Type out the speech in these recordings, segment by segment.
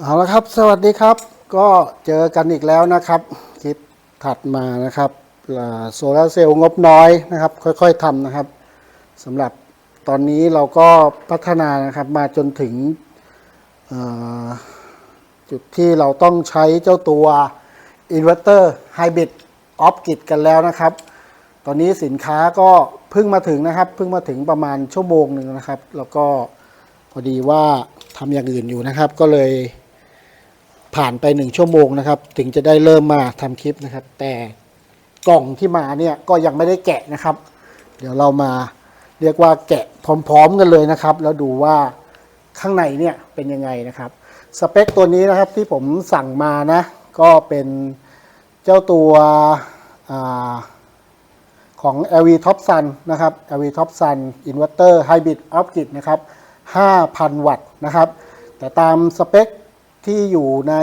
เอาละครับ สวัสดีครับ ก็เจอกันอีกแล้วนะครับ คลิปถัดมานะครับโซลาเซลล์งบน้อยนะครับ ค่อยๆทำนะครับสำหรับตอนนี้เราก็พัฒนานะครับมาจนถึงจุดที่เราต้องใช้เจ้าตัวอินเวอร์เตอร์ไฮบริดออฟกิดกันแล้วนะครับ ตอนนี้สินค้าก็เพิ่งมาถึงนะครับ เพิ่งมาถึงประมาณชั่วโมงหนึ่งนะครับ แล้วก็พอดีว่าทำอย่างอื่นอยู่นะครับ ก็เลย ผ่านไปหนึ่งชั่วโมงนะครับ ถึงจะได้เริ่มมาทำคลิปนะครับ แต่กล่องที่มาเนี่ยก็ยังไม่ได้แกะนะครับ เดี๋ยวเรามาเรียกว่าแกะพร้อมๆกันเลยนะครับ แล้วดูว่าข้างในเนี่ยเป็นยังไงนะครับสเปคตัวนี้นะครับที่ผมสั่งมานะ ก็เป็นเจ้าตัวอของ LV Top Sun นะครับ LV Top Sun Inverter Hybrid Off Grid นะครับ 5,000 วัตต์นะครับ แต่ตามสเปค ที่อยู่ใน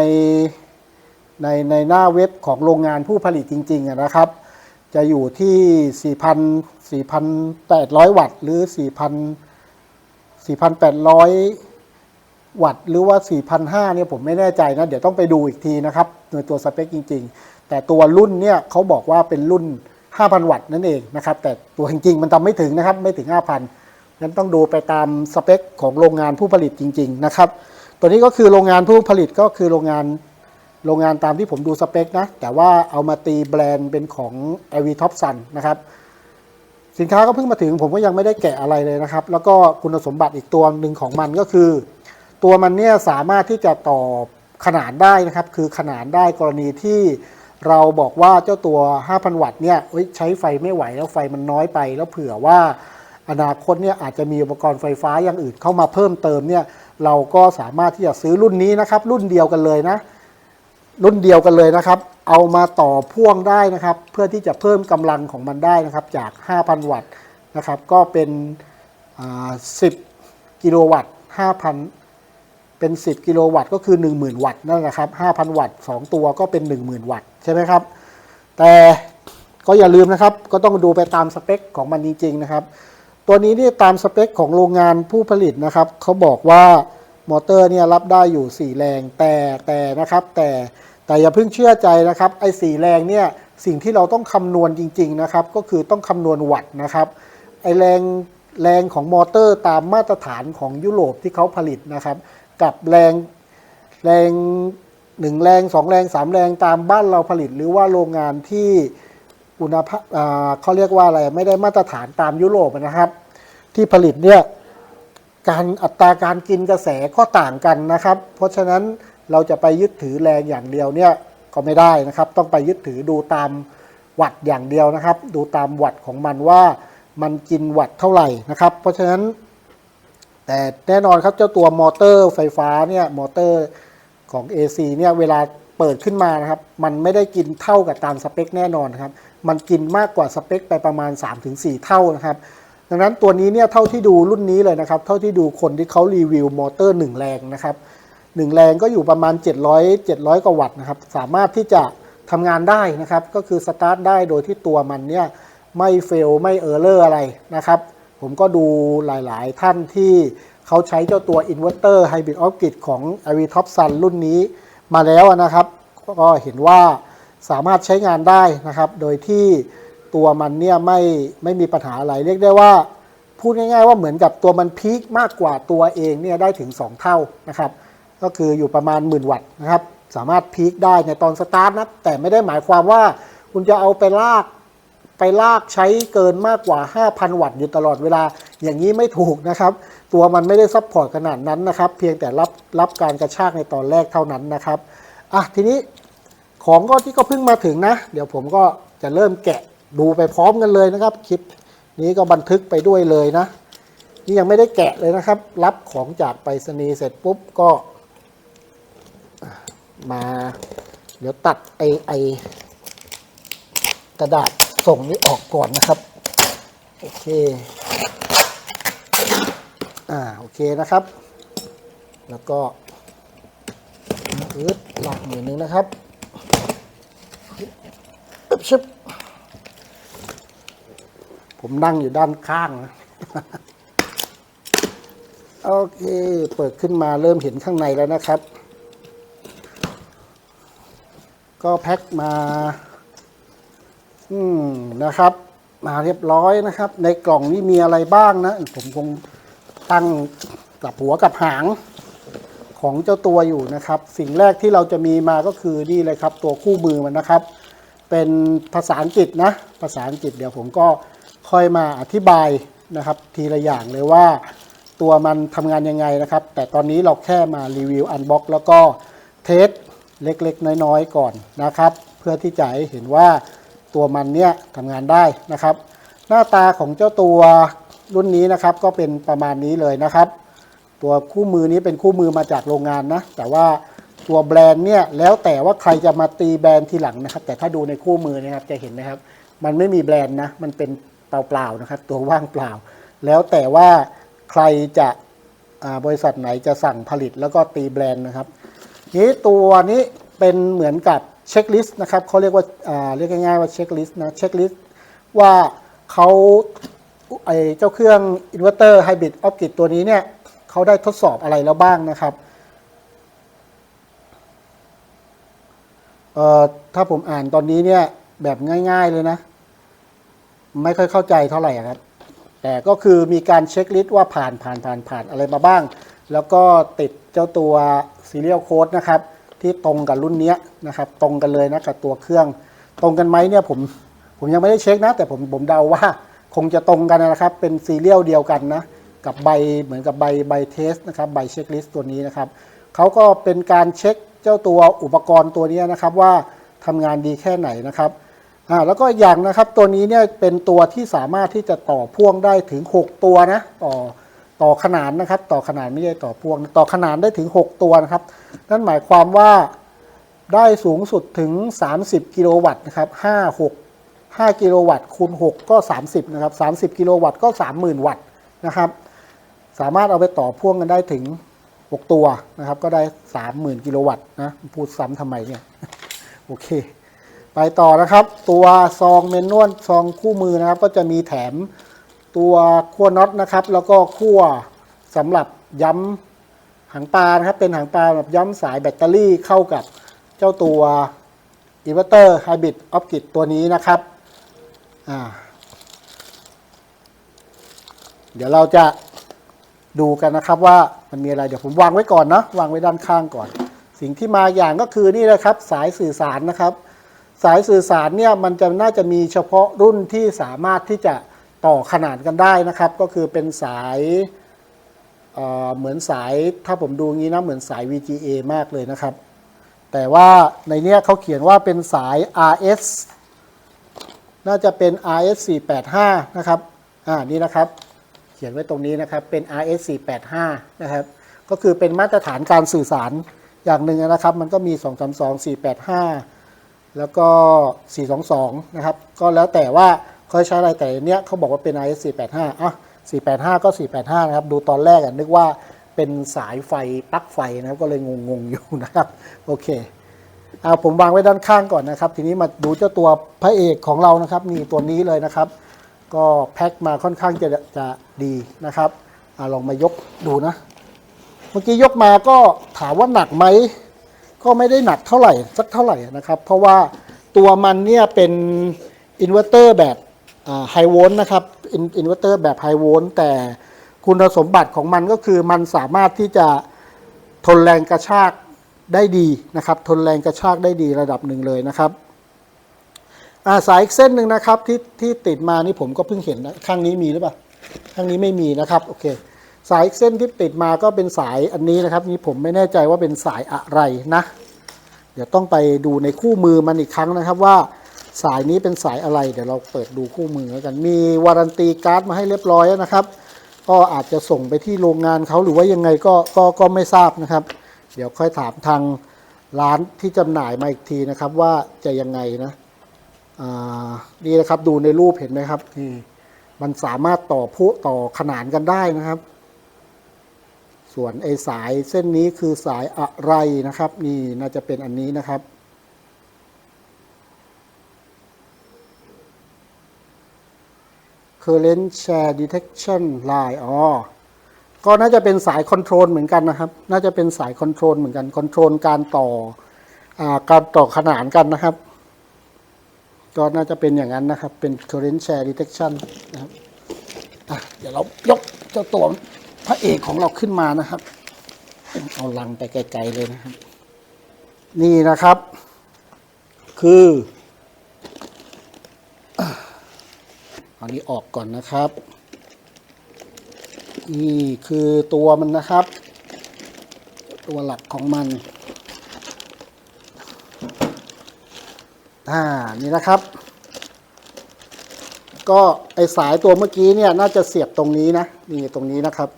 ในในหน้าเว็บของโรงงานผู้ผลิตจริงๆนะครับ จะอยู่ที่ 4,000 4,800 วัตต์ หรือ 4,000 4,800 วัตต์ หรือว่า 4,500เนี่ยผมไม่แน่ใจนะ เดี๋ยวต้องไปดูอีกทีนะครับโดยตัวสเปคจริง ๆ แต่ตัวรุ่นเนี่ยเขาบอกว่าเป็นรุ่น 5,000 วัตต์นั่นเองนะครับ แต่ตัวจริงๆ มันทำไม่ถึงนะครับ ไม่ถึง 5,000งั้นต้องดูไปตามสเปคของโรงงานผู้ผลิตจริง ๆ นะครับ ตัวนี้ก็คือโรงงานผู้ผลิตก็คือโรงงานโรงงานตามที่ผมดูสเปคนะ แต่ว่าเอามาตีแบรนด์เป็นของ LV Top Sun นะครับ สินค้าก็เพิ่งมาถึงผมก็ยังไม่ได้แกะอะไรเลยนะครับ แล้วก็คุณสมบัติอีกตัวหนึ่งของมันก็คือ ตัวมันเนี่ยสามารถที่จะต่อขนานได้นะครับ คือขนานได้กรณีที่เราบอกว่าเจ้าตัว 5,000 วัตต์เนี่ยยใช้ไฟไม่ไหวแล้วไฟมันน้อยไป แล้วเผื่อว่า อนาคตเนี่ยอาจจะมีอุปกรณ์ไฟฟ้าอย่างอื่นเข้ามาเพิ่มเติมเนี่ยเราก็สามารถที่จะซื้อรุ่นนี้นะครับ รุ่นเดียวกันเลยนะ รุ่นเดียวกันเลยนะครับ เอามาต่อพ่วงได้นะครับ เพื่อที่จะเพิ่มกำลังของมันได้นะครับ จาก 5,000 วัตต์นะครับ ก็เป็น 10 กิโลวัตต์ 5,000 เป็น 10 กิโลวัตต์ก็คือ 10,000 วัตต์นั่นแหละครับ 5,000 วัตต์ 2 ตัวก็เป็น 10,000 วัตต์ใช่ไหมครับ แต่ก็อย่าลืมนะครับ ก็ต้องดูไปตามสเปคของมันจริงๆนะครับ ตัวนี้นี่ตามสเปคของโรงงานผู้ผลิตนะครับเขาบอกว่ามอเตอร์เนี่ยรับได้อยู่ 4 แรงแต่แต่นะครับแต่แต่อย่าเพิ่งเชื่อใจนะครับไอ้สแรงเนี่ยสิ่งที่เราต้องคำนวณจริงๆนะครับก็คือต้องคำนวณวัตต์นะครับไอ้แรงแรงของมอเตอร์ตามมาตรฐานของยุโรปที่เขาผลิตนะครับ กับแรงแรงหนึ่งแรงสองแรงสามแรงตามบ้านเราผลิต หรือว่าโรงงานที่อุณหภาพอ่าเขาเรียกว่าอะไรไม่ได้มาตรฐานตามยุโรปนะครับ ที่ผลิตเนี่ยการอัตราการกินกระแสก็ต่างกันนะครับ เพราะฉะนั้นเราจะไปยึดถือแรงอย่างเดียวเนี่ยก็ไม่ได้นะครับ ต้องไปยึดถือดูตามวัตต์อย่างเดียวนะครับ ดูตามวัตต์ของมันว่ามันกินวัตต์เท่าไหร่นะครับ เพราะฉะนั้น แต่แน่นอนครับเจ้าตัวมอเตอร์ไฟฟ้าเนี่ยมอเตอร์ของ AC เนี่ยเวลาเปิดขึ้นมานะครับ มันไม่ได้กินเท่ากับตามสเปคแน่นอนครับ มันกินมากกว่าสเปคไปประมาณ 3-4 เท่านะครับ ดังนั้นตัวนี้เนี่ยเท่าที่ดูรุ่นนี้เลยนะครับ เท่าที่ดูคนที่เขารีวิวมอเตอร์ 1 แรงนะครับ1แรงก็อยู่ประมาณ 700 700 กว่าวัตต์นะครับ สามารถที่จะทำงานได้นะครับ ก็คือสตาร์ทได้โดยที่ตัวมันเนี่ยไม่เฟลไม่เออร์เลอร์อะไรนะครับ ผมก็ดูหลายๆท่านที่เขาใช้เจ้าตัวอินเวอร์เตอร์ไฮบริดออฟกิดของ a v i Top Sun รุ่นนี้มาแล้วนะครับ ก็เห็นว่าสามารถใช้งานได้นะครับ โดยที่ ตัวมันเนี่ยไม่ไม่มีปัญหาอะไรเรียกได้ว่า พูดง่าย ๆ ว่าเหมือนกับตัวมันพีคมากกว่าตัวเองเนี่ยได้ถึง 2 เท่านะครับ ก็คืออยู่ประมาณหมื่นวัตต์นะครับ สามารถพีคได้ในตอนสตาร์ทนะแต่ไม่ได้หมายความว่าคุณจะเอาไปลากไปลากใช้เกินมากกว่า 5,000 วัตต์อยู่ตลอดเวลาอย่างนี้ไม่ถูกนะครับ ตัวมันไม่ได้ซัพพอร์ตขนาดนั้นนะครับ เพียงแต่รับรับการกระชากในตอนแรกเท่านั้นนะครับอะทีนี้ของก็ที่ก็เพิ่งมาถึงนะ เดี๋ยวผมก็จะเริ่มแกะ ดูไปพร้อมกันเลยนะครับ คลิปนี้ก็บันทึกไปด้วยเลยนะ นี่ยังไม่ได้แกะเลยนะครับ รับของจากไปรษณีย์เสร็จปุ๊บก็ มา เดี๋ยวตัดไอไอกระดาษส่งนี้ออกก่อนนะครับ โอเค อ่า โอเคนะครับ แล้วก็อืดหลักหนึ่งนะครับอึ๊บชึบ ผมนั่งอยู่ด้านข้างนะโอเค เปิดขึ้นมาเริ่มเห็นข้างในแล้วนะครับ ก็แพ็คมา อืมนะครับ มาเรียบร้อยนะครับ ในกล่องนี้มีอะไรบ้างนะ ผมคงตั้งกับหัวกับหางของเจ้าตัวอยู่นะครับ สิ่งแรกที่เราจะมีมาก็คือนี่เลยครับ ตัวคู่มือมันนะครับ เป็นภาษาอังกฤษนะ ภาษาอังกฤษเดี๋ยวผมก็ ค่อยมาอธิบายนะครับ ทีละอย่างเลยว่าตัวมันทำงานยังไงนะครับ แต่ตอนนี้เราแค่มารีวิวอันบ็อกแล้วก็เทสเล็กๆ น้อยๆ ก่อนนะครับ เพื่อที่จะให้เห็นว่าตัวมันเนี่ยทำงานได้นะครับ หน้าตาของเจ้าตัวรุ่นนี้นะครับ ก็เป็นประมาณนี้เลยนะครับ ตัวคู่มือนี้เป็นคู่มือมาจากโรงงานนะ แต่ว่าตัวแบรนด์เนี่ยแล้วแต่ว่าใครจะมาตีแบรนด์ทีหลังนะครับ แต่ถ้าดูในคู่มือนะครับจะเห็นนะครับ มันไม่มีแบรนด์นะ มันเป็น เปล่าๆนะครับ ตัวว่างเปล่า แล้วแต่ว่าใครจะบริษัทไหนจะสั่งผลิตแล้วก็ตีแบรนด์นะครับนี้ตัวนี้เป็นเหมือนกับเช็คลิสต์นะครับเขาเรียกว่าาเรียกง่ายๆว่าเช็คลิสต์นะเช็คลิสต์ว่าเขาไอเจ้าเครื่องอินเวอร์เตอร์ไฮบริดออฟกิตัวนี้เนี่ยเขาได้ทดสอบอะไรแล้วบ้างนะครับเอ่อถ้าผมอ่านตอนนี้เนี่ยแบบง่าย ๆเลยนะ ไม่ค่อยเข้าใจเท่าไหร่ครับ แต่ก็คือมีการเช็คลิสต์ว่าผ่านผ่านผ่านผ่านอะไรมาบ้าง แล้วก็ติดเจ้าตัวซีเรียลโค้ดนะครับ ที่ตรงกับรุ่นนี้นะครับ ตรงกันเลยนะกับตัวเครื่อง ตรงกันไหมเนี่ยผมผมยังไม่ได้เช็คนะ แต่ผมผมเดาว่าคงจะตรงกันนะครับ เป็นซีเรียลเดียวกันนะ กับใบเหมือนกับใบใบเทสนะครับใบเช็คลิสต์ตัวนี้นะครับเขาก็เป็นการเช็คเจ้าตัวอุปกรณ์ตัวนี้นะครับว่าทำงานดีแค่ไหนนะครับ อ่าแล้วก็อย่างนะครับตัวนี้เนี่ยเป็นตัวที่สามารถที่จะต่อพ่วงได้ถึง 6 ตัวนะต่อต่อขนานนะครับ ต่อขนานไม่ใช่ต่อพ่วงต่อขนานได้ถึง 6 ตัวนะครับ นั่นหมายความว่าได้สูงสุดถึง 30 กิโลวัตต์นะครับ5 6 5 กิโลวัตต์คูณ 6 ก็ 30 นะครับ 30 กิโลวัตต์ก็ 30,000 วัตต์นะครับ สามารถเอาไปต่อพ่วงกันได้ถึง 6 ตัวนะครับ ก็ได้ 30,000 กิโลวัตต์นะ พูดซ้ำทำไมเนี่ย โอเค ไปต่อนะครับ ตัวซองเมนนวลซองคู่มือนะครับ ก็จะมีแถมตัวขั้วน็อตนะครับ แล้วก็ขั้วสำหรับย้ำหางปลานะครับ เป็นหางปลาแบบย้ำสายแบตเตอรี่เข้ากับเจ้าตัวอินเวอร์เตอร์ไฮบริดออฟกิดตัวนี้นะครับอ่าเดี๋ยวเราจะดูกันนะครับว่ามันมีอะไรเดี๋ยวผมวางไว้ก่อนนะวางไว้ด้านข้างก่อน สิ่งที่มาอย่างก็คือนี่เลยครับ สายสื่อสารนะครับ สายสื่อสารเนี่ยมันจะน่าจะมีเฉพาะรุ่นที่สามารถที่จะต่อขนาดกันได้นะครับ ก็คือเป็นสายเเหมือนสายถ้าผมดูงี้นะเหมือนสาย VGA มากเลยนะครับ แต่ว่าในเนี้ยเขาเขียนว่าเป็นสาย RS น่าจะเป็น RS 485นะครับอ่านี่นะครับ เขียนไว้ตรงนี้นะครับเป็น RS 485นะครับก็คือเป็นมาตรฐานการสื่อสารอย่างหนึ่งนะครับ มันก็มี 232 485 แล้วก็ 422 นะครับ ก็แล้วแต่ว่าเขาใช้อะไรแต่เนี้ยเขาบอกว่าเป็น IS 485อะ485 ก็ 485 นะครับ ดูตอนแรกอะนึกว่าเป็นสายไฟปลั๊กไฟนะครับ ก็เลยงงๆอยู่นะครับ โอเคเอาผมวางไว้ด้านข้างก่อนนะครับ ทีนี้มาดูเจ้าตัวพระเอกของเรานะครับ นี่ตัวนี้เลยนะครับ ก็แพ็คมาค่อนข้างจะจะดีนะครับอลองมายกดูนะ เมื่อกี้ยกมาก็ถามว่าหนักไหม ก็ไม่ได้หนักเท่าไหร่สักเท่าไหร่นะครับ เพราะว่าตัวมันเนี่ยเป็นอินเวอร์เตอร์แบบไฮโวลต์นะครับอินเวอร์เตอร์แบบไฮโวลต์แต่คุณสมบัติของมันก็คือมันสามารถที่จะทนแรงกระชากได้ดีนะครับ ทนแรงกระชากได้ดีระดับหนึ่งเลยนะครับอาสายอีกเส้นหนึ่งนะครับที่ที่ติดมานี่ผมก็เพิ่งเห็นนะข้างนี้มีหรือเปล่าข้างนี้ไม่มีนะครับโอเค สายเส้นที่ติดมาก็เป็นสายอันนี้นะครับนี่ผมไม่แน่ใจว่าเป็นสายอะไรนะ เดี๋ยวต้องไปดูในคู่มือมันอีกครั้งนะครับว่าสายนี้เป็นสายอะไร เดี๋ยวเราเปิดดูคู่มือกันมีวารันตีการ์ดมาให้เรียบร้อยนะครับ ก็อาจจะส่งไปที่โรงงานเขาหรือว่ายังไงก็ก็ก็ไม่ทราบนะครับ เดี๋ยวค่อยถามทางร้านที่จำหน่ายมาอีกทีนะครับว่าจะยังไงนะอ่านี่นะครับดูในรูปเห็นไหมครับนี่มันสามารถต่อผู้ต่อขนานกันได้นะครับ ส่วนไอสายเส้นนี้คือสายอะไรนะครับ นี่น่าจะเป็นอันนี้นะครับ current share detection line อ๋อ ก็น่าจะเป็นสายคอนโทรลเหมือนกันนะครับ น่าจะเป็นสายคอนโทรลเหมือนกัน คอนโทรลการต่ออการต่อขนานกันนะครับ ก็น่าจะเป็นอย่างนั้นนะครับ เป็น current share detection นะครับ อะ เดี๋ยวเรายกเจ้าตัว ระเอกของเราขึ้นมานะครับ เอาลังไปไกลๆเลยนะครับ นี่นะครับ คืออะเอานี้ออกก่อนนะครับ นี่คือตัวมันนะครับ ตัวหลักของมันอ่านี่นะครับ ก็ไอสายตัวเมื่อกี้เนี่ยน่าจะเสียบตรงนี้นะนี่ตรงนี้นะครับ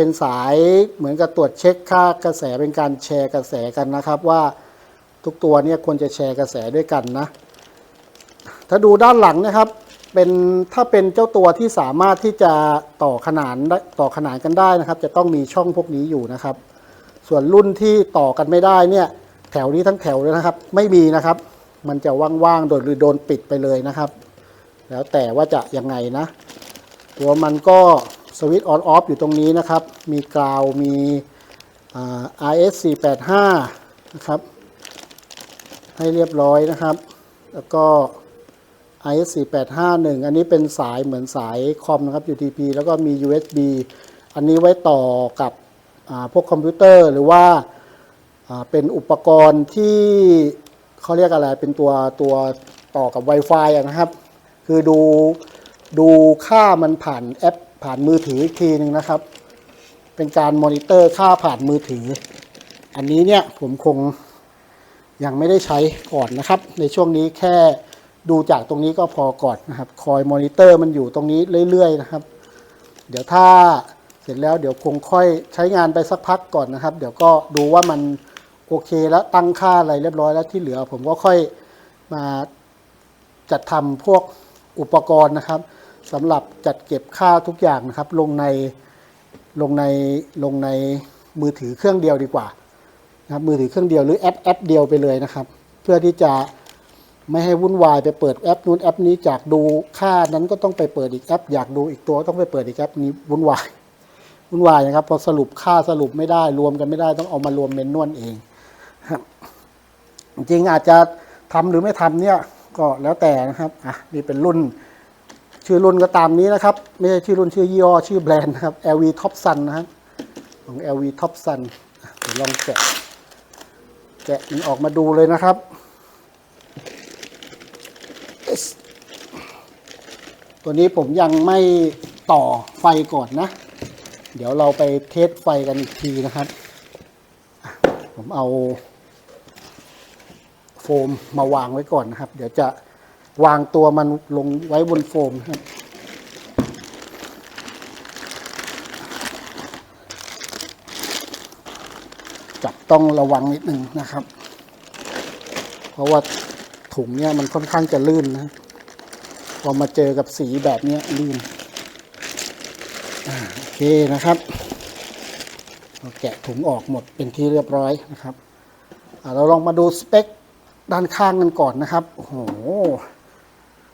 เป็นสายเหมือนกับตรวจเช็คค่ากระแสเป็นการแชร์กระแสกันนะครับ ว่าทุกตัวเนี่ยควรจะแชร์กระแสด้วยกันนะ ถ้าดูด้านหลังนะครับเป็นถ้าเป็นเจ้าตัวที่สามารถที่จะต่อขนานได้ต่อขนานกันได้นะครับ จะต้องมีช่องพวกนี้อยู่นะครับ ส่วนรุ่นที่ต่อกันไม่ได้เนี่ย แถวนี้ทั้งแถวเลยนะครับ ไม่มีนะครับ มันจะว่างๆโดยหรือโดนปิดไปเลยนะครับ แล้วแต่ว่าจะยังไงนะ ตัวมันก็ สวิตช์ออนออฟอยู่ตรงนี้นะครับ มีกราวมีอ่า RS 485 นะครับ ให้เรียบร้อยนะครับ แล้วก็ IS 4851 อันนี้เป็นสายเหมือนสายคอมนะครับ UTP แล้วก็มี USB อันนี้ไว้ต่อกับพวกคอมพิวเตอร์หรือว่าเป็นอุปกรณ์ที่เขาเรียกอะไรเป็นตัวตัวต่อกับ Wi-Fi นะครับ คือดูดูค่ามันผ่านแอป ผ่านมือถืออีกทีหนึ่งนะครับ เป็นการมอนิเตอร์ค่าผ่านมือถือ อันนี้เนี่ยผมคงยังไม่ได้ใช้ก่อนนะครับ ในช่วงนี้แค่ดูจากตรงนี้ก็พอก่อนนะครับ คอยมอนิเตอร์มันอยู่ตรงนี้เรื่อยๆนะครับ เดี๋ยวถ้าเสร็จแล้วเดี๋ยวคงค่อยใช้งานไปสักพักก่อนนะครับ เดี๋ยวก็ดูว่ามันโอเคแล้วตั้งค่าอะไรเรียบร้อยแล้วที่เหลือผมก็ค่อยมาจัดทำพวกอุปกรณ์นะครับ สำหรับจัดเก็บค่าทุกอย่างนะครับ ลงในลงในลงในมือถือเครื่องเดียวดีกว่านะครับมือถือเครื่องเดียวหรือแอปแอปเดียวไปเลยนะครับ เพื่อที่จะไม่ให้วุ่นวายไปเปิดแอปนู้นแอปนี้จากดูค่านั้นก็ต้องไปเปิดอีกแอป อยากดูอีกตัวต้องไปเปิดอีกแอปนี้วุ่นวายวุ่นวายนะครับพอสรุปค่าสรุปไม่ได้รวมกันไม่ได้ต้องเอามารวมเมนนวลเองจริงอาจจะทำหรือไม่ทำเนี่ยก็แล้วแต่นะครับอะนี่เป็นรุ่น ชื่อรุ่นก็ตามนี้นะครับ ไม่ใช่ชื่อรุ่นชื่อยี่ห้อชื่อแบรนด์นะครับ LV Top Sun นะครับของ LV Top Sun เดี๋ยวลองแกะแกะมันออกมาดูเลยนะครับตัวนี้ผมยังไม่ต่อไฟก่อนนะ เดี๋ยวเราไปเทสไฟกันอีกทีนะครับ ผมเอา โฟมมาวางไว้ก่อนนะครับ เดี๋ยวจะ วางตัวมันลงไว้บนโฟมครับจับต้องระวังนิดนึงนะครับ เพราะว่าถุงเนี่ยมันค่อนข้างจะลื่นนะ พอมาเจอกับสีแบบเนี้ยลื่นโอเคนะครับเราแกะถุงออกหมดเป็นที่เรียบร้อยนะครับเราลองมาดูสเปคด้านข้างกันก่อนนะครับ โอ้โห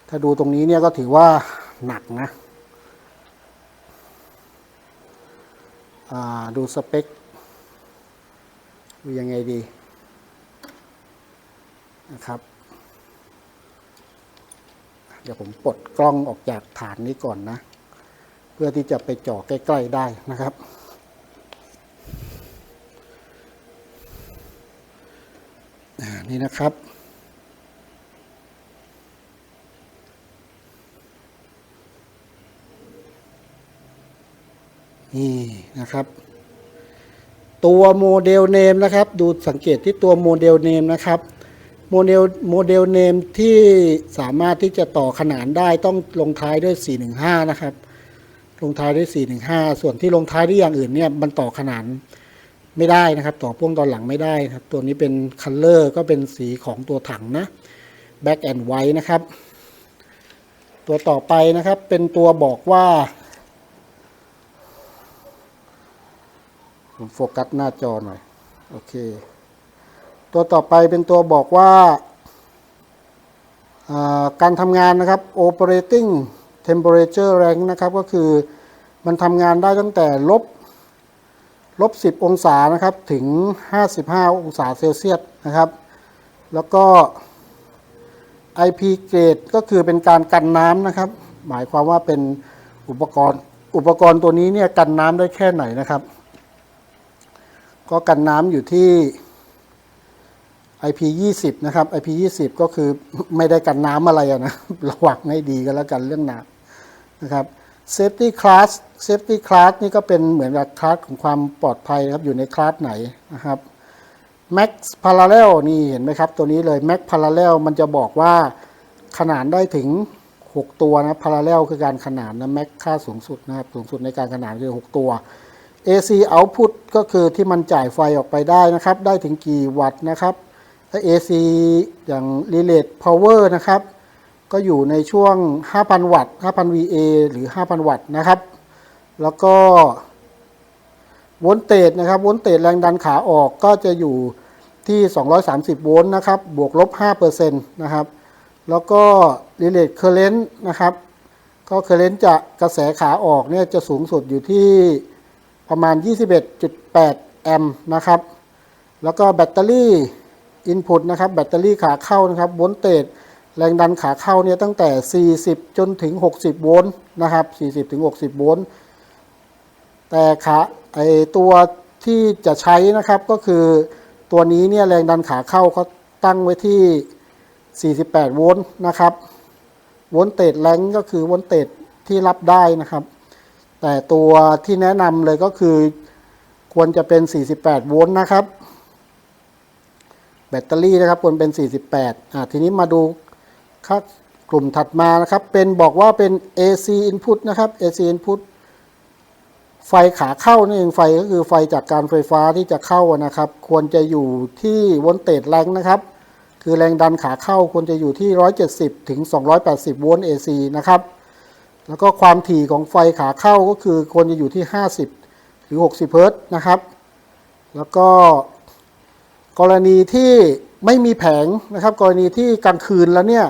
ถ้าดูตรงนี้เนี่ยก็ถือว่าหนักนะดูสเปคดูยังไงดีนะครับ เดี๋ยวผมปลดกล้องออกจากฐานนี้ก่อนนะ เพื่อที่จะไปจ่อใกล้ ๆ ได้นะครับ นี่นะครับ นี่นะครับ ตัวโมเดลเนมนะครับ ดูสังเกตที่ตัวโมเดลเนมนะครับโมเดลโมเดลเนมที่สามารถที่จะต่อขนานได้ต้องลงท้ายด้วย 415 นะครับ ลงท้ายด้วย 415 ส่วนที่ลงท้ายด้วยอย่างอื่นเนี่ยมันต่อขนานไม่ได้นะครับ ต่อพ่วงตอนหลังไม่ได้ครับ ตัวนี้เป็นคัลเลอร์ก็เป็นสีของตัวถังนะ Black and White นะครับ ตัวต่อไปนะครับเป็นตัวบอกว่า ผมโฟกัสหน้าจอหน่อย โอเค ตัวต่อไปเป็นตัวบอกว่าาการทำงานนะครับ operating temperature range นะครับ ก็คือมันทำงานได้ตั้งแต่ลบลบ 10 องศานะครับ ถึง 55 องศาเซลเซียสนะครับ แล้วก็ IP เกรดก็คือเป็นการกันน้ำนะครับ หมายความว่าเป็นอุปกรณ์อุปกรณ์ตัวนี้เนี่ยกันน้ำได้แค่ไหนนะครับ ก็กันน้ำอยู่ที่ IP 20 นะครับ IP 20 ก็คือไม่ได้กันน้ำอะไรนะ ระวังให้ดีกันแล้วกันเรื่องน้ำนะครับ Safety Class Safety Class นี่ก็เป็นเหมือนกับคลาสของความปลอดภัยครับ อยู่ในคลาสไหนนะครับ Max Parallel นี่เห็นไหมครับ ตัวนี้เลย Max Parallel มันจะบอกว่าขนานได้ถึง 6 ตัวนะ Parallel คือการขนานนะ Max ค่าสูงสุดนะครับ สูงสุดในการขนานคือ 6 ตัว AC output ก็คือที่มันจ่ายไฟออกไปได้นะครับ ได้ถึงกี่วัตต์นะครับถ้า AC อย่าง Relate Power นะครับ ก็อยู่ในช่วง 5,000 วัตต์ 5,000 VA หรือ 5,000 วัตต์นะครับ แล้วก็โวลเตจนะครับ โวลเตจแรงดันขาออกก็จะอยู่ที่ 230 โวลต์นะครับ บวกลบ5%นะครับ แล้วก็ Relate Current นะครับ ก็ Current จะกระแสขาออกเนี่ยจะสูงสุดอยู่ที่ ประมาณ 21.8 แอมป์นะครับ แล้วก็แบตเตอรี่อินพุตนะครับ แบตเตอรี่ขาเข้านะครับโวลเตจแรงดันขาเข้าเนี่ยตั้งแต่ 40 จนถึง 60 โวลต์นะครับ 40 ถึง 60 โวลต์ แต่ขาไอตัวที่จะใช้นะครับก็คือตัวนี้เนี่ยแรงดันขาเข้าเขาตั้งไว้ที่ 48 โวลต์นะครับ โวลเตจแรงก็คือโวลเตจที่รับได้นะครับ แต่ตัวที่แนะนำเลยก็คือควรจะเป็น 48 โวลต์นะครับ แบตเตอรี่นะครับควรเป็น 48อ่าทีนี้มาดูค่ากลุ่มถัดมานะครับ เป็นบอกว่าเป็น AC input นะครับ AC input ไฟขาเข้านี่เองไฟก็คือไฟจากการไฟฟ้าที่จะเข้านะครับ ควรจะอยู่ที่โวลเตจแรงนะครับ คือแรงดันขาเข้าควรจะอยู่ที่ 170 ถึง 280 โวลต์ AC นะครับ แล้วก็ความถี่ของไฟขาเข้าก็คือควรจะอยู่ที่ 50 หรือ 60 เฮิรต์นะครับ แล้วก็กรณีที่ไม่มีแผงนะครับ กรณีที่กลางคืนแล้วเนี่ย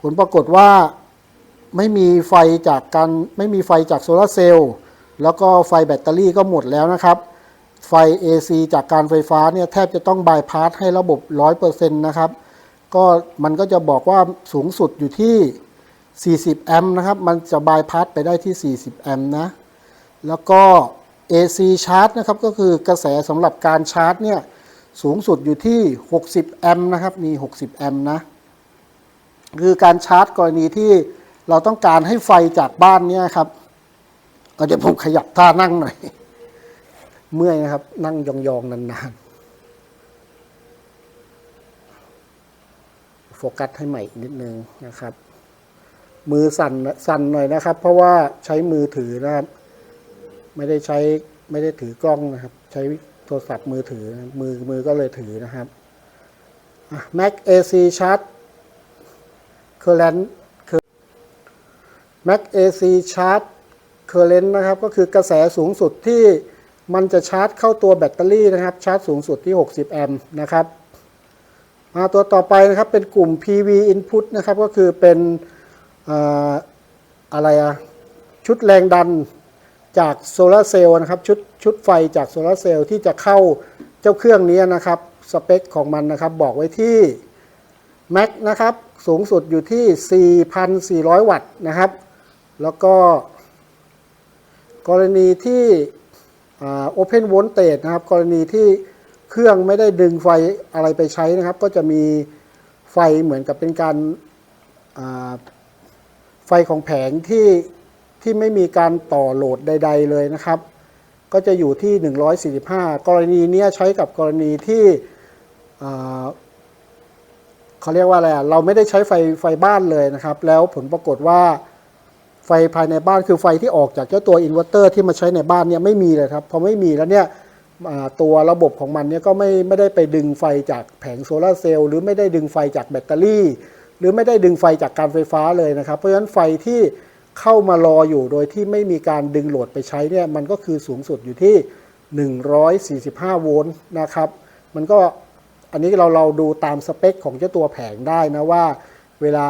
ผลปรากฏว่าไม่มีไฟจากการไม่มีไฟจากโซลาร์เซลล์แล้วก็ไฟแบตเตอรี่ก็หมดแล้วนะครับ ไฟ AC จากการไฟฟ้าเนี่ยแทบจะต้องบายพาสให้ระบบ 100%นะครับ ก็มันก็จะบอกว่าสูงสุดอยู่ที่ 40 แอมป์นะครับ มันจะบายพาสไปได้ที่ 40 แอมป์นะ แล้วก็ AC ชาร์จนะครับ ก็คือกระแสสำหรับการชาร์จเนี่ย สูงสุดอยู่ที่ 60 แอมป์นะครับ มี 60 แอมป์นะ คือการชาร์จกรณีที่เราต้องการให้ไฟจากบ้านเนี่ยครับเดี๋ยวผมขยับท่านั่งหน่อย เมื่อยนะครับ นั่งยองๆ นานๆ โฟกัสให้ใหม่อีกนิดนึงนะครับ มือสั่นสั่นหน่อยนะครับ เพราะว่าใช้มือถือนะครับ ไม่ได้ใช้ไม่ได้ถือกล้องนะครับ ใช้โทรศัพท์มือถือมือมือก็เลยถือนะครับ Mac AC Chart Current Mac AC Chart Current นะครับ ก็คือกระแสสูงสุดที่มันจะชาร์จเข้าตัวแบตเตอรี่นะครับ ชาร์จสูงสุดที่ 60 แอมป์นะครับมาตัวต่อไปนะครับเป็นกลุ่ม PV Input นะครับ ก็คือเป็น อะไรอะชุดแรงดันจากโซลาร์เซลล์นะครับชุดชุดไฟจากโซลาร์เซลล์ที่จะเข้าเจ้าเครื่องนี้นะครับ สเปคของมันนะครับ บอกไว้ที่แม็กนะครับ สูงสุดอยู่ที่ 4,400 วัตต์นะครับ แล้วก็ กรณีที่โอเพนโวลเตจนะครับ กรณีที่เครื่องไม่ได้ดึงไฟอะไรไปใช้นะครับ ก็จะมีไฟเหมือนกับเป็นการ ไฟของแผงที่ที่ไม่มีการต่อโหลดใด ๆ เลยนะครับ ก็จะอยู่ที่ 145 กรณีเนี้ยใช้กับกรณีที่อ่าเขาเรียกว่าอะไรเราไม่ได้ใช้ไฟไฟบ้านเลยนะครับ แล้วผลปรากฏว่าไฟภายในบ้านคือไฟที่ออกจากเจ้าตัวอินเวอร์เตอร์ที่มาใช้ในบ้านเนี่ยไม่มีเลยครับพอไม่มีแล้วเนี่ยตัวระบบของมันเนี่ยก็ไม่ไม่ได้ไปดึงไฟจากแผงโซลาเซลล์หรือไม่ได้ดึงไฟจากแบตเตอรี่ หรือไม่ได้ดึงไฟจากการไฟฟ้าเลยนะครับ เพราะฉะนั้นไฟที่เข้ามารออยู่โดยที่ไม่มีการดึงโหลดไปใช้เนี่ยมันก็คือสูงสุดอยู่ที่ 145 โวลต์นะครับ มันก็อันนี้เราเราดูตามสเปคของเจ้าตัวแผงได้นะว่าเวลา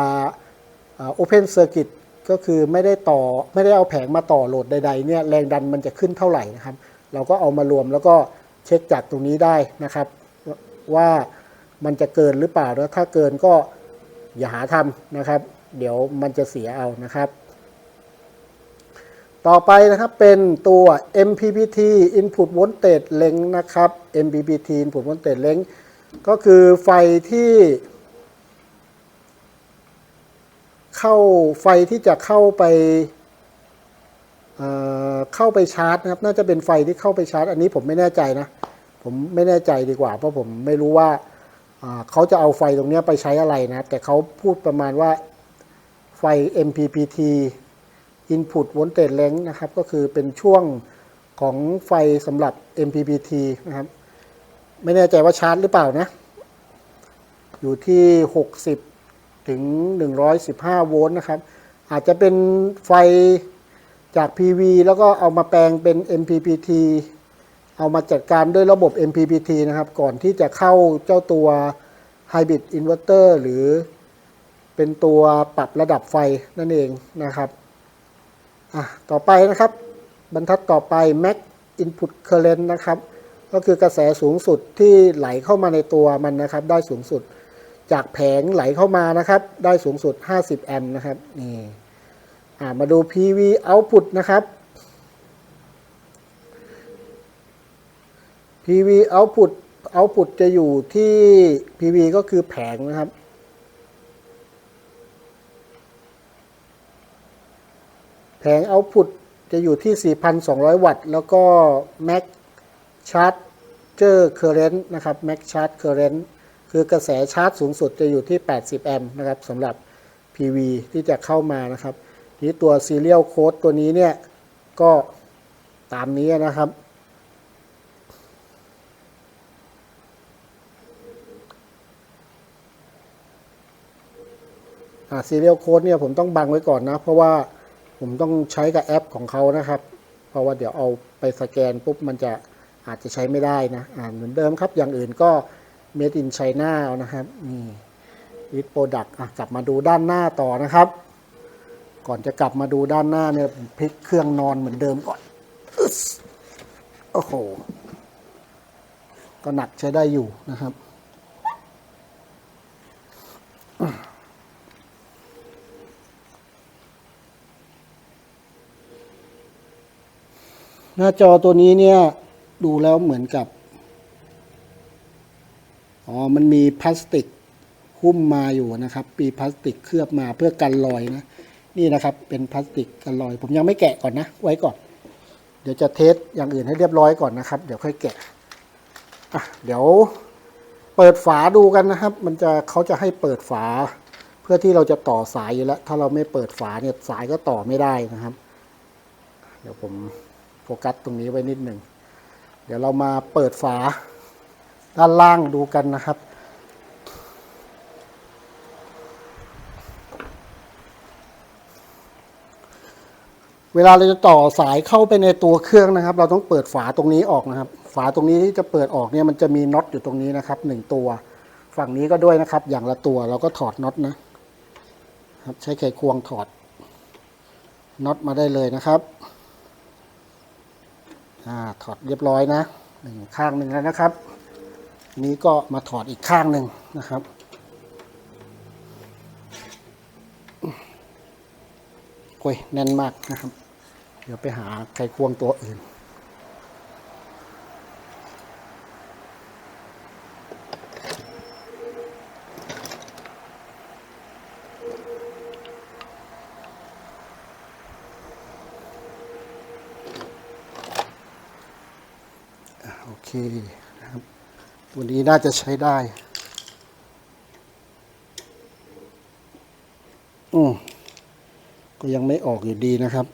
โอเพนเซอร์กิตก็คือไม่ได้ต่อไม่ได้เอาแผงมาต่อโหลดใดๆเนี่ยแรงดันมันจะขึ้นเท่าไหร่นะครับ เราก็เอามารวมแล้วก็เช็คจากตรงนี้ได้นะครับ ว่ามันจะเกินหรือเปล่าแล้วถ้าเกินก็ อย่าหาทำนะครับ เดี๋ยวมันจะเสียเอานะครับ ต่อไปนะครับเป็นตัว MPPT Input Voltage Length นะครับ MPPT Input Voltage Length ก็คือไฟที่ เข้าไฟที่จะเข้าไปเเข้าไปชาร์จนะครับ น่าจะเป็นไฟที่เข้าไปชาร์จ อันนี้ผมไม่แน่ใจนะ ผมไม่แน่ใจดีกว่า เพราะผมไม่รู้ว่า เขาจะเอาไฟตรงนี้ไปใช้อะไรนะ แต่เขาพูดประมาณว่าไฟ MPPT Input Voltage Length นะครับ ก็คือเป็นช่วงของไฟสำหรับ MPPT นะครับ ไม่แน่ใจว่าชาร์จหรือเปล่านะ อยู่ที่ 60 ถึง 115 โวลต์นะครับ อาจจะเป็นไฟจาก PV แล้วก็เอามาแปลงเป็น MPPT เอามาจัดการด้วยระบบ MPPT นะครับ ก่อนที่จะเข้าเจ้าตัว Hybrid Inverter หรือเป็นตัวปรับระดับไฟนั่นเองนะครับ อะ ต่อไปนะครับ บรรทัดต่อไป Max Input Current นะครับ ก็คือกระแสสูงสุดที่ไหลเข้ามาในตัวมันนะครับ ได้สูงสุดจากแผงไหลเข้ามานะครับ ได้สูงสุด 50 แอมป์นะครับ นี่ อ่า มาดู PV output นะครับ PV output output จะอยู่ที่ PV ก็คือแผงนะครับ แผง output จะอยู่ที่ 4,200 วัตต์ แล้วก็ max charger current นะครับ max charge current คือกระแสชาร์จสูงสุดจะอยู่ที่ 80 แอมป์นะครับสำหรับ PV ที่จะเข้ามานะครับทีนี้ตัว serial code ตัวนี้เนี่ย ก็ตามนี้นะครับ่า serial code เนี่ยผมต้องบังไว้ก่อนนะ เพราะว่าผมต้องใช้กับแอปของเขานะครับ เพราะว่าเดี๋ยวเอาไปสแกนปุ๊บมันจะอาจจะใช้ไม่ได้นะอ่าเหมือนเดิมครับ อย่างอื่นก็ made in China นะครับนี่ w i t product อะกลับมาดูด้านหน้าต่อนะครับ ก่อนจะกลับมาดูด้านหน้าเนี่ยผมพลิกเครื่องนอนเหมือนเดิมก่อนอึ๊สโอ้โห ก็หนักใช้ได้อยู่นะครับ หน้าจอตัวนี้เนี่ยดูแล้วเหมือนกับ อ๋อ มันมีพลาสติกหุ้มมาอยู่นะครับปีพลาสติกเคลือบมาเพื่อกันรอยนะ นี่นะครับเป็นพลาสติกกันรอย ผมยังไม่แกะก่อนนะ ไว้ก่อน เดี๋ยวจะเทสอย่างอื่นให้เรียบร้อยก่อนนะครับ เดี๋ยวค่อยแกะอะเดี๋ยวเปิดฝาดูกันนะครับ มันจะเขาจะให้เปิดฝา เพื่อที่เราจะต่อสายอยู่แล้ว ถ้าเราไม่เปิดฝาเนี่ยสายก็ต่อไม่ได้นะครับ เดี๋ยวผม โฟกัสตรงนี้ไว้นิดหนึ่ง เดี๋ยวเรามาเปิดฝาด้านล่างดูกันนะครับ เวลาเราจะต่อสายเข้าไปในตัวเครื่องนะครับ เราต้องเปิดฝาตรงนี้ออกนะครับ ฝาตรงนี้ที่จะเปิดออกเนี่ยมันจะมีน็อตอยู่ตรงนี้นะครับหนึ่งตัว ฝั่งนี้ก็ด้วยนะครับ อย่างละตัวเราก็ถอดน็อตนะครับ ใช้ไขควงถอดน็อตมาได้เลยนะครับ อ่าถอดเรียบร้อยนะหนึ่งข้างหนึ่งแล้วนะครับ นี้ก็มาถอดอีกข้างหนึ่งนะครับโอ้ยแน่นมากนะครับ เดี๋ยวไปหาไขควงตัวอื่น เคนะครับตัวนี้น่าจะใช้ได้อืมก็ยังไม่ออกอยู่ดีนะครับ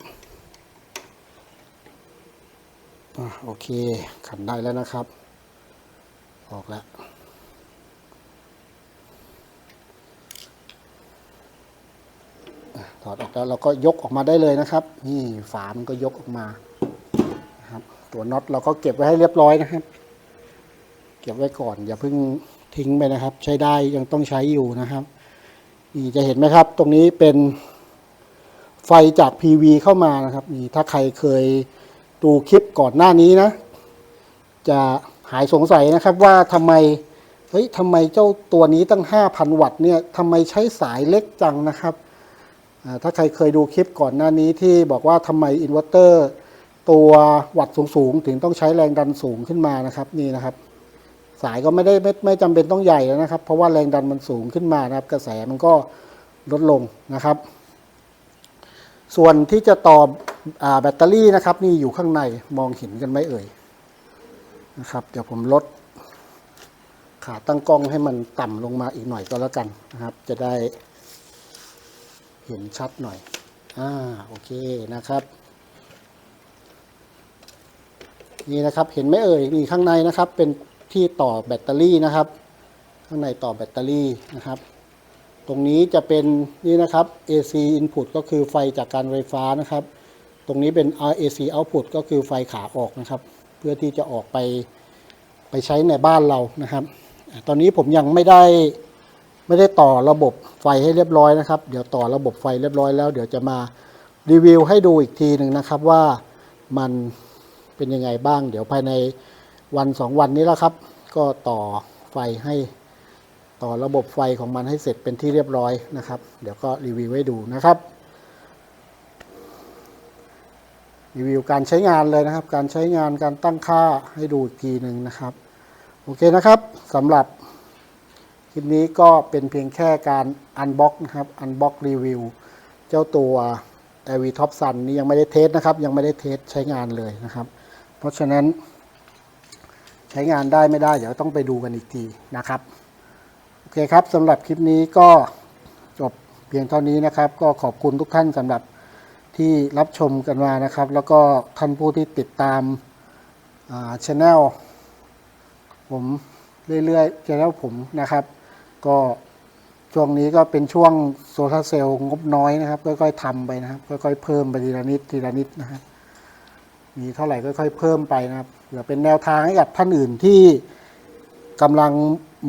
อโอเค ขันได้แล้วนะครับ ออกแล้วถอดออกแล้วเราก็ยกออกมาได้เลยนะครับ นี่ฝามันก็ยกออกมา ตัวน็อตเราก็เก็บไว้ให้เรียบร้อยนะครับ เก็บไว้ก่อน อย่าเพิ่งทิ้งไปนะครับ ใช้ได้ยังต้องใช้อยู่นะครับ นี่จะเห็นไหมครับ ตรงนี้เป็นไฟจาก PV เข้ามานะครับ นี่ถ้าใครเคยดูคลิปก่อนหน้านี้นะ จะหายสงสัยนะครับว่าทำไมเฮ้ยทำไมเจ้าตัวนี้ตั้ง 5,000 วัตต์เนี่ยทำไมใช้สายเล็กจังนะครับอ่าถ้าใครเคยดูคลิปก่อนหน้านี้ที่บอกว่าทำไมอินเวอร์เตอร์ ตัววัตต์สูงๆถึงต้องใช้แรงดันสูงขึ้นมานะครับนี่นะครับ สายก็ไม่ได้ไม่ไม่จำเป็นต้องใหญ่แล้วนะครับ เพราะว่าแรงดันมันสูงขึ้นมานะครับ กระแสมันก็ลดลงนะครับ ส่วนที่จะต่ออแบตเตอรี่นะครับ นี่อยู่ข้างในมองเห็นกันไหมเอ่ยนะครับ เดี๋ยวผมลดขาตั้งกล้องให้มันต่ำลงมาอีกหน่อยก็แล้วกันนะครับ จะได้เห็นชัดหน่อย อ่า โอเคนะครับ นี่นะครับเห็นไหมเอ่ยนี่ข้างในนะครับ เป็นที่ต่อแบตเตอรี่นะครับ ข้างในต่อแบตเตอรี่นะครับ ตรงนี้จะเป็นนี่นะครับ AC input ก็คือไฟจากการไฟฟ้านะครับ ตรงนี้เป็น AC output ก็คือไฟขาออกนะครับ เพื่อที่จะออกไปไปใช้ในบ้านเรานะครับ ตอนนี้ผมยังไม่ได้ไม่ได้ต่อระบบไฟให้เรียบร้อยนะครับ เดี๋ยวต่อระบบไฟเรียบร้อยแล้ว เดี๋ยวจะมารีวิวให้ดูอีกทีหนึ่งนะครับว่ามัน เป็นยังไงบ้าง เดี๋ยวภายในวันสองวันนี้แล้วครับ ก็ต่อไฟให้ต่อระบบไฟของมันให้เสร็จเป็นที่เรียบร้อยนะครับ เดี๋ยวก็รีวิวให้ดูนะครับ รีวิวการใช้งานเลยนะครับ การใช้งานการตั้งค่าให้ดูอีกทีหนึ่งนะครับ โอเคนะครับสำหรับคลิปนี้ก็เป็นเพียงแค่การอันบ็อกนะครับอันบ็อกรีวิวเจ้าตัว LV Top Sun นี้ยังไม่ได้เทสนะครับ ยังไม่ได้เทสใช้งานเลยนะครับ เพราะฉะนั้นใช้งานได้ไม่ได้ เดี๋ยวต้องไปดูกันอีกทีนะครับ โอเคครับสำหรับคลิปนี้ก็จบเพียงเท่านี้นะครับ ก็ขอบคุณทุกท่านสำหรับที่รับชมกันมานะครับ แล้วก็ท่านผู้ที่ติดตามช anel ผมเรื่อยๆช anel ผมนะครับ ก็ช่วงนี้ก็เป็นช่วงโซลาเซลล์งบน้อยนะครับ ค่อยๆทำไปนะครับ ค่อยๆเพิ่มไปทีละนิดทีละนิดนะครับ มีเท่าไหร่ค่อยๆเพิ่มไปนะครับเผื่อเป็นแนวทางให้กับท่านอื่นที่กำลัง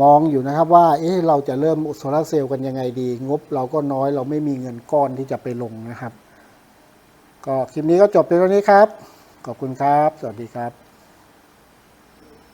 มองอยู่นะครับว่าเอ๊ะเราจะเริ่มโซลาเซลล์กันยังไงดี งบเราก็น้อยเราไม่มีเงินก้อนที่จะไปลงนะครับ ก็คลิปนี้ก็จบเพียงเท่านี้ครับ ขอบคุณครับ สวัสดีครับ